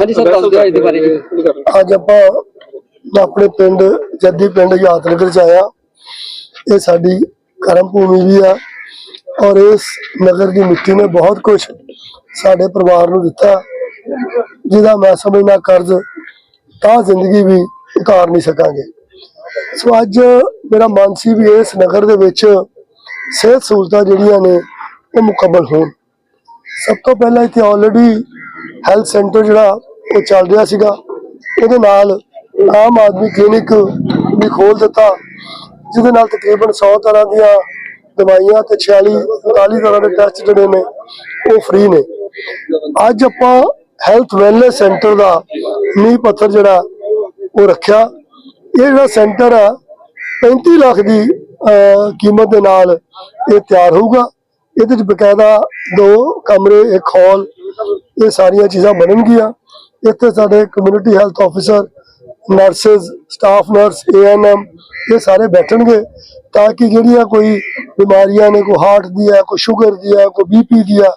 ਹਾਂਜੀ ਸਰ, ਦੱਸ ਦਿਓ ਇਹਦੇ ਬਾਰੇ ਅੱਜ ਆਪਾਂ ਆਪਣੇ ਪਿੰਡ, ਜੱਦੀ ਪਿੰਡ ਯਾਦਨਗਰ ਚ ਆਇਆ ਇਹ ਸਾਡੀ ਕਰਮ ਭੂਮੀ ਵੀ ਆ ਔਰ ਇਸ ਨਗਰ ਦੀ ਮਿੱਟੀ ਨੇ ਬਹੁਤ ਕੁਝ ਸਾਡੇ ਪਰਿਵਾਰ ਨੂੰ ਦਿੱਤਾ। ਜਿਹਦਾ ਮੈਂ ਸਮਝਣਾ ਕਰਜ਼, ਤਾਂ ਜ਼ਿੰਦਗੀ ਵੀ ਉਤਾਰ ਨਹੀਂ ਸਕਾਂਗੇ। ਸੋ ਅੱਜ ਮੇਰਾ ਮਨ ਸੀ ਵੀ ਇਸ ਨਗਰ ਦੇ ਵਿੱਚ ਸਿਹਤ ਸਹੂਲਤਾਂ ਜਿਹੜੀਆਂ ਨੇ, ਉਹ ਮੁਕੰਮਲ ਹੋਣ। ਸਭ ਤੋਂ ਪਹਿਲਾਂ ਇੱਥੇ ਆਲਰੇਡੀ ਹੈਲਥ ਸੈਂਟਰ ਜਿਹੜਾ ਉਹ ਚੱਲ ਰਿਹਾ ਸੀਗਾ। ਇਹਦੇ ਨਾਲ ਆਮ ਆਦਮੀ ਕਲੀਨਿਕ ਵੀ ਖੋਲ ਦਿੱਤਾ, ਜਿਹਦੇ ਨਾਲ ਤਕਰੀਬਨ 100 ਤਰ੍ਹਾਂ ਦੀਆਂ ਦਵਾਈਆਂ ਤੇ 46 45 ਤਰ੍ਹਾਂ ਦੇ ਟੈਸਟ ਜਿਹੜੇ ਨੇ, ਉਹ ਫ੍ਰੀ ਨੇ। ਅੱਜ ਆਪਾਂ ਹੈਲਥ ਵੈਲਨੈਸ ਸੈਂਟਰ ਦਾ ਨੀਂਹ ਪੱਥਰ ਜਿਹੜਾ, ਉਹ ਰੱਖਿਆ। ਇਹ ਜਿਹੜਾ ਸੈਂਟਰ ਆ 35 ਲੱਖ ਦੀ ਕੀਮਤ ਦੇ ਨਾਲ ਇਹ ਤਿਆਰ ਹੋਊਗਾ। ਇਹਦੇ ਚ ਬਕਾਇਦਾ ਦੋ ਕਮਰੇ, ਇੱਕ ਹਾਲ ਇਹ ਸਾਰੀਆਂ ਚੀਜ਼ਾਂ ਬਣਨਗੀਆਂ। ਇੱਥੇ ਸਾਡੇ community health officer nurses staff nurse ANM ਇਹ ਸਾਰੇ ਬੈਠਣਗੇ ਤਾਂ ਕਿ ਜਿਹੜੀਆਂ ਕੋਈ ਬਿਮਾਰੀਆਂ ਨੇ, ਕੋਈ ਹਾਰਟ ਦੀ ਹੈ ਕੋਈ ਸ਼ੂਗਰ ਦੀ ਹੈ ਕੋਈ ਬੀਪੀ ਦੀ ਹੈ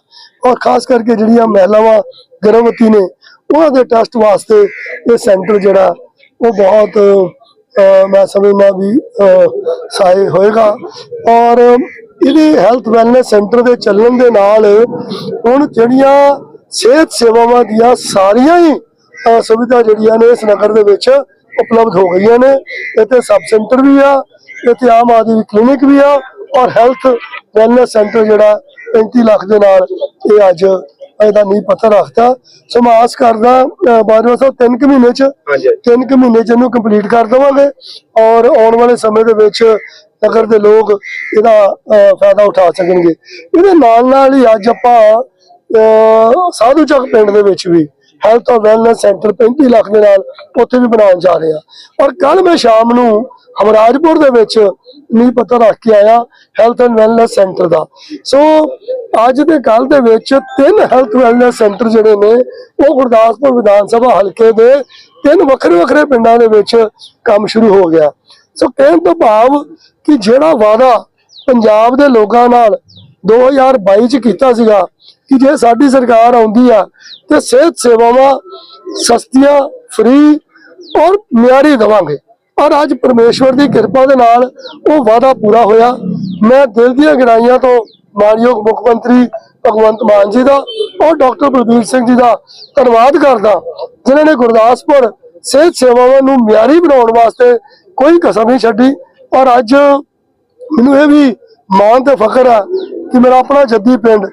ਔਰ ਖਾਸ ਕਰਕੇ ਜਿਹੜੀਆਂ ਮਹਿਲਾਵਾਂ ਗਰਭਵਤੀ ਨੇ, ਉਹਨਾਂ ਦੇ ਟੈਸਟ ਵਾਸਤੇ ਇਹ ਸੈਂਟਰ ਜਿਹੜਾ, ਉਹ ਬਹੁਤ ਮੈਂ ਸਮਝਦਾ ਵੀ ਸਹਾਇ ਹੋਏਗਾ। ਔਰ ਇਹਦੇ ਹੈਲਥ ਵੈਲਨੈਸ ਸੈਂਟਰ ਦੇ ਚੱਲਣ ਦੇ ਨਾਲ ਹੁਣ ਜਿਹੜੀਆਂ ਸਿਹਤ ਸੇਵਾਵਾਂ ਦੀਆਂ ਸਾਰੀਆਂ ਹੀ ਸੁਵਿਧਾ ਜਿਹੜੀਆਂ ਨੇ ਇਸ ਨਗਰ ਦੇ ਵਿੱਚ ਉਪਲਬਧ ਹੋ ਗਈਆਂ ਨੇ। ਇੱਥੇ ਸਬ ਸੈਂਟਰ ਵੀ ਆ ਇੱਥੇ ਆਮ ਆਦਮੀ ਕਲੀਨਿਕ ਵੀ ਆ ਔਰ ਹੈਲਥ ਵੈਲਨੈਸ ਸੈਂਟਰ ਜਿਹੜਾ 35 ਲੱਖ ਦੇ ਨਾਲ ਇਹ ਅੱਜ ਇਹਦਾ ਨੀਂਹ ਪੱਥਰ ਰੱਖਤਾ। ਸੋ ਮੈਂ ਆਸ ਕਰਦਾ ਬਾਜਵਾ ਸਾਹਿਬ ਤਿੰਨ ਕੁ ਮਹੀਨੇ ਚ ਤਿੰਨ ਕੁ ਮਹੀਨੇ ਚ ਇਹਨੂੰ ਕੰਪਲੀਟ ਕਰ ਦੇਵਾਂਗੇ ਔਰ ਆਉਣ ਵਾਲੇ ਸਮੇਂ ਦੇ ਵਿੱਚ ਨਗਰ ਦੇ ਲੋਕ ਇਹਦਾ ਫਾਇਦਾ ਉਠਾ ਸਕਣਗੇ। ਇਹਦੇ ਨਾਲ ਨਾਲ ਹੀ ਅੱਜ ਆਪਾਂ ਸਾਧੂ ਚੱਕ ਪਿੰਡ ਦੇ ਵਿੱਚ ਵੀ ਹੈਲਥ ਔਰ ਵੈਲਨੈਸ ਸੈਂਟਰ 35 ਲੱਖ ਦੇ ਨਾਲ ਉੱਥੇ ਵੀ ਬਣਾਉਣ ਜਾ ਰਹੇ ਆ। ਔਰ ਕੱਲ ਮੈਂ ਸ਼ਾਮ ਨੂੰ ਹਮਰਾਜਪੁਰ ਦੇ ਵਿੱਚ ਨੀਂਹ ਪੱਥਰ ਰੱਖ ਕੇ ਆਇਆ ਹੈਲਥ ਐਂਡ ਵੈਲਨੈਸ ਸੈਂਟਰ ਦਾ। ਸੋ ਅੱਜ ਦੇ ਕੱਲ ਦੇ ਵਿੱਚ ਤਿੰਨ ਹੈਲਥ ਵੈਲਨੈਸ ਸੈਂਟਰ ਜਿਹੜੇ ਨੇ, ਉਹ ਗੁਰਦਾਸਪੁਰ ਵਿਧਾਨ ਸਭਾ ਹਲਕੇ ਦੇ ਤਿੰਨ ਵੱਖਰੇ ਵੱਖਰੇ ਪਿੰਡਾਂ ਦੇ ਵਿੱਚ ਕੰਮ ਸ਼ੁਰੂ ਹੋ ਗਿਆ। ਸੋ ਕਹਿਣ ਤੋਂ ਭਾਵ ਕਿ ਜਿਹੜਾ ਵਾਅਦਾ ਪੰਜਾਬ ਦੇ ਲੋਕਾਂ ਨਾਲ 2022 ਚ ਕੀਤਾ ਸੀਗਾ ਕਿ ਜੇ ਸਾਡੀ ਸਰਕਾਰ ਆਉਂਦੀ ਆ ਤੇ ਸਿਹਤ ਸੇਵਾਵਾਂ ਸਸਤੀਆਂ ਫ੍ਰੀ ਔਰ ਮਿਆਰੀ ਦੇਵਾਂਗੇ। ਔਰ ਅੱਜ ਪਰਮੇਸ਼ਵਰ ਦੀ ਕਿਰਪਾ ਦੇ ਨਾਲ ਉਹ ਵਾਅਦਾ ਪੂਰਾ ਹੋਇਆ। ਮੈਂ ਦਿਲ ਦੀਆਂ ਗਹਿਰਾਈਆਂ ਤੋਂ ਮਾਨਯੋਗ ਮੁੱਖ ਮੰਤਰੀ ਭਗਵੰਤ ਮਾਨ ਜੀ ਦਾ ਔਰ ਡਾਕਟਰ ਬਲਬੀਰ ਸਿੰਘ ਜੀ ਦਾ ਧੰਨਵਾਦ ਕਰਦਾ ਜਿਨ੍ਹਾਂ ਨੇ ਗੁਰਦਾਸਪੁਰ ਸਿਹਤ ਸੇਵਾਵਾਂ ਨੂੰ ਮਿਆਰੀ ਬਣਾਉਣ ਵਾਸਤੇ ਕੋਈ ਕਸਰ ਨਹੀਂ ਛੱਡੀ। ਔਰ ਅੱਜ ਮੈਨੂੰ ਇਹ ਵੀ ਮਾਣ ਤੇ ਫਖਰ ਆ ਕਿ ਮੇਰਾ ਆਪਣਾ ਜੱਦੀ ਪਿੰਡ,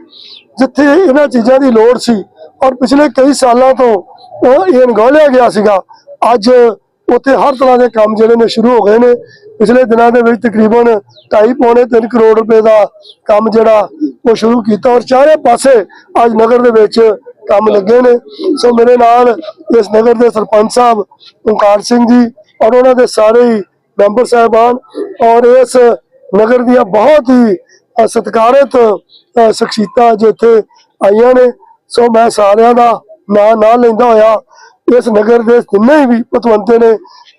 ਜਿੱਥੇ ਇਹਨਾਂ ਚੀਜ਼ਾਂ ਦੀ ਲੋੜ ਸੀ ਔਰ ਪਿਛਲੇ ਕਈ ਸਾਲਾਂ ਤੋਂ ਉਹ ਇਹ ਅਣਗੌਲਿਆ ਗਿਆ ਸੀਗਾ। ਅੱਜ ਉੱਥੇ ਹਰ ਤਰ੍ਹਾਂ ਦੇ ਕੰਮ ਜਿਹੜੇ ਨੇ ਸ਼ੁਰੂ ਹੋ ਗਏ ਨੇ। ਪਿਛਲੇ ਦਿਨਾਂ ਦੇ ਵਿੱਚ ਤਕਰੀਬਨ 2.5 ਪੌਣੇ 3 ਕਰੋੜ ਰੁਪਏ ਦਾ ਕੰਮ ਜਿਹੜਾ ਉਹ ਸ਼ੁਰੂ ਕੀਤਾ ਔਰ ਚਾਰੇ ਪਾਸੇ ਅੱਜ ਨਗਰ ਦੇ ਵਿੱਚ ਕੰਮ ਲੱਗੇ ਨੇ। ਸੋ ਮੇਰੇ ਨਾਲ ਇਸ ਨਗਰ ਦੇ ਸਰਪੰਚ ਸਾਹਿਬ ਓਮਕਾਰ ਸਿੰਘ ਜੀ ਔਰ ਉਹਨਾਂ ਦੇ ਸਾਰੇ ਹੀ ਮੈਂਬਰ ਸਾਹਿਬਾਨ ਔਰ ਇਸ ਨਗਰ ਦੀਆਂ ਬਹੁਤ ਹੀ ਸਤਿਕਾਰਤ ਸ਼ਖਸੀਅਤਾਂ ਸ਼ਖਸੀਅਤਾਂ ਇੱਥੇ ਆਈਆਂ ਨੇ। ਸੋ ਮੈਂ ਸਾਰਿਆਂ ਦਾ ਨਾਂ ਨਾ ਲੈਂਦਾ ਹੋਇਆ, ਇਸ ਨਗਰ ਦੇ ਜਿੰਨੇ ਵੀ ਪਤਵੰਤੇ ਨੇ,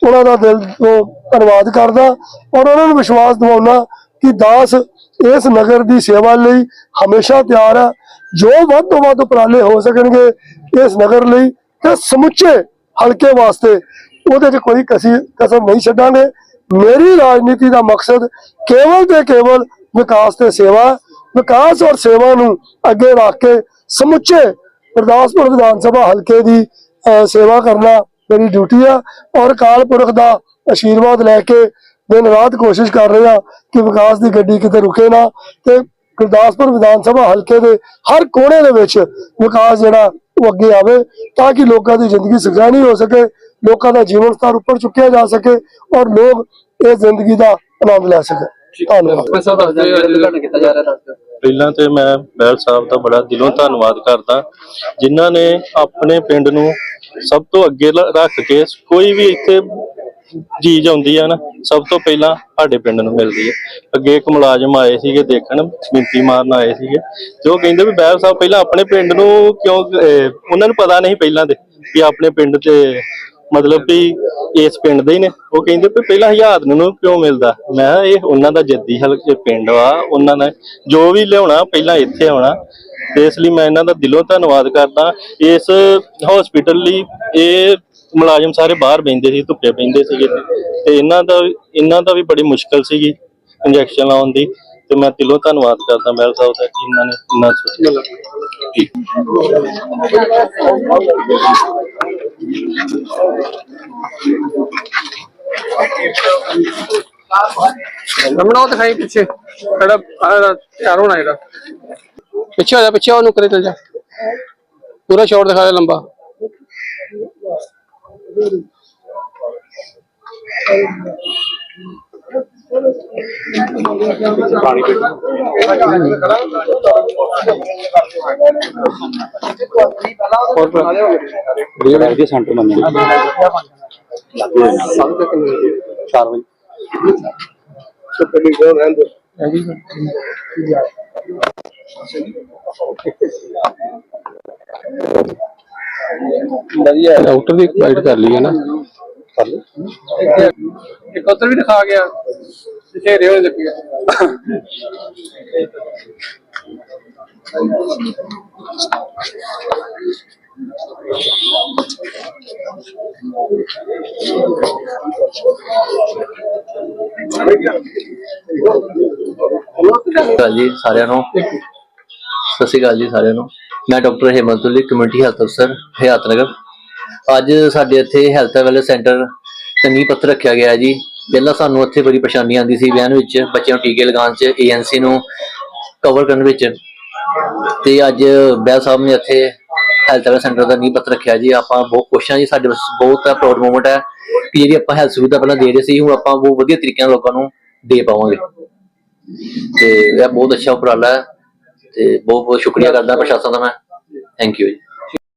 ਉਹਨਾਂ ਦਾ ਦਿਲ ਤੋਂ ਧੰਨਵਾਦ ਕਰਦਾ ਔਰ ਉਹਨਾਂ ਨੂੰ ਵਿਸ਼ਵਾਸ ਦਿਵਾਉਣਾ ਕਿ ਦਾਸ ਇਸ ਨਗਰ ਦੀ ਸੇਵਾ ਲਈ ਹਮੇਸ਼ਾ ਤਿਆਰ ਹੈ ਜੋ ਵੱਧ ਤੋਂ ਵੱਧ ਉਪਰਾਲੇ ਹੋ ਸਕਣਗੇ ਇਸ ਨਗਰ ਲਈ ਤੇ ਸਮੁੱਚੇ ਹਲਕੇ ਵਾਸਤੇ ਉਹਦੇ 'ਚ ਕੋਈ ਕਸੀ ਕਸਰ ਨਹੀਂ ਛੱਡਾਂਗੇ। ਮੇਰੀ ਰਾਜਨੀਤੀ ਦਾ ਮਕਸਦ ਕੇਵਲ ਤੇ ਕੇਵਲ ਵਿਕਾਸ ਤੇ ਸੇਵਾ, ਵਿਕਾਸ ਔਰ ਸੇਵਾ ਨੂੰ ਅੱਗੇ ਰੱਖ ਕੇ ਸਮੁੱਚੇ ਗੁਰਦਾਸਪੁਰ ਵਿਧਾਨ ਸਭਾ ਹਲਕੇ ਦੀ ਸੇਵਾ ਕਰਨਾ ਮੇਰੀ ਡਿਊਟੀ ਆ ਔਰ ਅਕਾਲ ਪੁਰਖ ਦਾ ਆਸ਼ੀਰਵਾਦ ਲੈ ਕੇ ਦਿਨ ਰਾਤ ਕੋਸ਼ਿਸ਼ ਕਰ ਰਹੇ ਆ ਕਿ ਵਿਕਾਸ ਦੀ ਗੱਡੀ ਕਿਤੇ ਰੁਕੇ ਨਾ ਤੇ ਗੁਰਦਾਸਪੁਰ ਵਿਧਾਨ ਸਭਾ ਹਲਕੇ ਦੇ ਹਰ ਕੋਨੇ ਦੇ ਵਿੱਚ ਵਿਕਾਸ ਜਿਹੜਾ ਉਹ ਅੱਗੇ ਆਵੇ ਤਾਂ ਕਿ ਲੋਕਾਂ ਦੀ ਜ਼ਿੰਦਗੀ ਸੁਖਾਲੀ ਹੋ ਸਕੇ, ਲੋਕਾਂ ਦਾ ਜੀਵਨ ਸਤਰ ਉੱਪਰ ਚੁੱਕਿਆ ਜਾ ਸਕੇ ਔਰ ਲੋਕ ਇਸ ਜ਼ਿੰਦਗੀ ਦਾ ਆਨੰਦ ਲੈ ਸਕਣ ਧੰਨਵਾਦ। ਮੈਂ ਸਭ ਦੱਸ ਦਿਓ ਉਦਘਾਟਨ ਕੀਤਾ ਜਾ ਰਿਹਾ ਦੱਸ ਦਿਓ ਪਹਿਲਾਂ ਤੇ ਮੈਂ ਬੈਲ ਸਾਹਿਬ ਦਾ ਬੜਾ ਦਿਲੋਂ ਧੰਨਵਾਦ ਕਰਦਾ ਜਿਨ੍ਹਾਂ ਨੇ ਆਪਣੇ ਪਿੰਡ ਨੂੰ ਸਭ ਤੋਂ ਅੱਗੇ ਰੱਖ ਕੇ ਕੋਈ ਵੀ ਇੱਥੇ ਚੀਜ਼ ਆਉਂਦੀ ਆ ਨਾ ਸਭ ਤੋਂ ਪਹਿਲਾਂ ਸਾਡੇ ਪਿੰਡ ਨੂੰ ਮਿਲਦੀ ਹੈ ਅੱਗੇ ਇੱਕ ਮੁਲਾਜ਼ਮ ਆਏ ਸੀਗੇ ਦੇਖਣ ਮਿੰਤੀ ਮਾਰਨ ਆਏ ਸੀਗੇ ਤੇ ਉਹ ਕਹਿੰਦੇ ਵੀ ਬੈਲ ਸਾਹਿਬ ਪਹਿਲਾਂ ਆਪਣੇ ਪਿੰਡ ਨੂੰ ਕਿਉਂ ਉਹਨਾਂ ਨੂੰ ਪਤਾ ਨਹੀਂ ਪਹਿਲਾਂ ਦੇ ਕਿ ਆਪਣੇ ਪਿੰਡ ਤੇ ਮਤਲਬ ਕਿ ਇਸ ਪਿੰਡ ਦੇ ਹੀ ਨੇ। ਉਹ ਕਹਿੰਦੇ ਵੀ ਪਹਿਲਾਂ ਹਜ਼ਾਰ ਨੂੰ ਕਿਉਂ ਮਿਲਦਾ? ਮੈਂ ਕਿਹਾ ਇਹ ਉਹਨਾਂ ਦਾ ਜੱਦੀ ਹਲਕੇ ਪਿੰਡ ਵਾ, ਉਹਨਾਂ ਨੇ ਜੋ ਵੀ ਲਿਆਉਣਾ ਪਹਿਲਾਂ ਇੱਥੇ ਆਉਣਾ। ਤੇ ਇਸ ਲਈ ਮੈਂ ਇਹਨਾਂ ਦਾ ਦਿਲੋਂ ਧੰਨਵਾਦ ਕਰਦਾ। ਇਸ ਹਸਪੀਟਲ ਲਈ ਇਹ ਮੁਲਾਜ਼ਮ ਸਾਰੇ ਬਾਹਰ ਬੈਂਦੇ ਸੀ, ਧੁੱਪੇ ਬੈਂਦੇ ਸੀਗੇ। ਤੇ ਇਹਨਾਂ ਦਾ ਇਹਨਾਂ ਦਾ ਵੀ ਬੜੀ ਮੁਸ਼ਕਲ ਸੀਗੀ ਇੰਜੈਕਸ਼ਨ ਲਾਉਣ ਦੀ। ਤੇ ਮੈਂ ਦਿਲੋਂ ਧੰਨਵਾਦ ਕਰਦਾ ਮਹਿਲ ਸਾਹਿਬ ਦਾ ਕਿ ਇਹਨਾਂ ਨੇ ਇੰਨਾ ਸੋਚਿਆ। ਰਮਣਾ ਦਿਖਾਈ ਪਿੱਛੇ। ਜਿਹੜਾ ਤਿਆਰ ਹੋਣਾ ਜਿਹੜਾ। ਪਿੱਛੇ ਹੋ ਜਾ, ਪਿੱਛੇ ਉਹਨੂੰ ਕਰੇ ਚਲ ਜਾ। ਪੂਰਾ ਸ਼ਾਟ ਦਿਖਾ ਦੇ, ਲੰਬਾ। ਦੇ ਸੈਂਟਰ ਮੰਨੇ ਚਾਰ ਵਜੇ ਵਧੀਆ ਡਾਕਟਰ ਦੀ ਗਾਈਡ ਕਰ ਲਈ ਹੈ ਨਾ ਇੱਕ ਉੱਧਰ ਵੀ ਦਿਖਾ ਗਿਆ ਪਿੱਛੇ ਰੇਲ ਲੱਗਿਆ ਸਤਿ ਸ਼੍ਰੀ ਅਕਾਲ ਜੀ ਸਾਰਿਆਂ ਨੂੰ। ਸਤਿ ਸ਼੍ਰੀ ਅਕਾਲ ਜੀ ਸਾਰਿਆਂ ਨੂੰ। ਮੈਂ ਡਾਕਟਰ ਹੇਮੰਤੁਲੀ ਕਮਿਊਨਿਟੀ ਹੈਲਥ ਅਫਸਰ ਹਯਾਤ ਨਗਰ। ਅੱਜ ਸਾਡੇ ਇੱਥੇ ਹੈਲਥ ਵੈਲਨੈਸ ਸੈਂਟਰ ਤੇ ਨੀਂਹ ਪੱਥਰ ਰੱਖਿਆ ਗਿਆ ਜੀ। ਪਹਿਲਾਂ ਸਾਨੂੰ ਇੱਥੇ ਬੜੀ ਪਰੇਸ਼ਾਨੀ ਆਉਂਦੀ ਸੀ ਵਿਆਹ ਵਿੱਚ, ਬੱਚਿਆਂ ਨੂੰ ਟੀਕੇ ਲਗਾਉਣ 'ਚ ਏਐਨਸੀ ਨੂੰ ਕਵਰ ਕਰਨ ਵਿੱਚ। ਤੇ ਅੱਜ ਬੈਲ ਸਾਹਿਬ ਨੇ ਇੱਥੇ ਹੈਲਥ ਵੈਲਨੈਸ ਸੈਂਟਰ ਦਾ ਨੀਂਹ ਪੱਥਰ ਰੱਖਿਆ ਜੀ। ਆਪਾਂ ਬਹੁਤ ਖੁਸ਼ ਜੀ, ਸਾਡੇ ਵਾਸਤੇ ਬਹੁਤ ਪ੍ਰਾਊਡ ਮੂਮੈਂਟ ਹੈ ਕਿ ਜਿਹੜੀ ਆਪਾਂ ਹੈਲਥ ਸੁਵਿਧਾ ਪਹਿਲਾਂ ਦੇ ਰਹੇ ਸੀ, ਹੁਣ ਆਪਾਂ ਬਹੁਤ ਵਧੀਆ ਤਰੀਕੇ ਨਾਲ ਲੋਕਾਂ ਨੂੰ ਦੇ ਪਾਵਾਂਗੇ। ਤੇ ਇਹ ਬਹੁਤ ਅੱਛਾ ਉਪਰਾਲਾ ਹੈ ਤੇ ਬਹੁਤ ਬਹੁਤ ਸ਼ੁਕਰੀਆ ਕਰਦਾ ਪ੍ਰਸ਼ਾਸਨ ਦਾ ਮੈਂ। ਥੈਂਕ ਯੂ ਜੀ।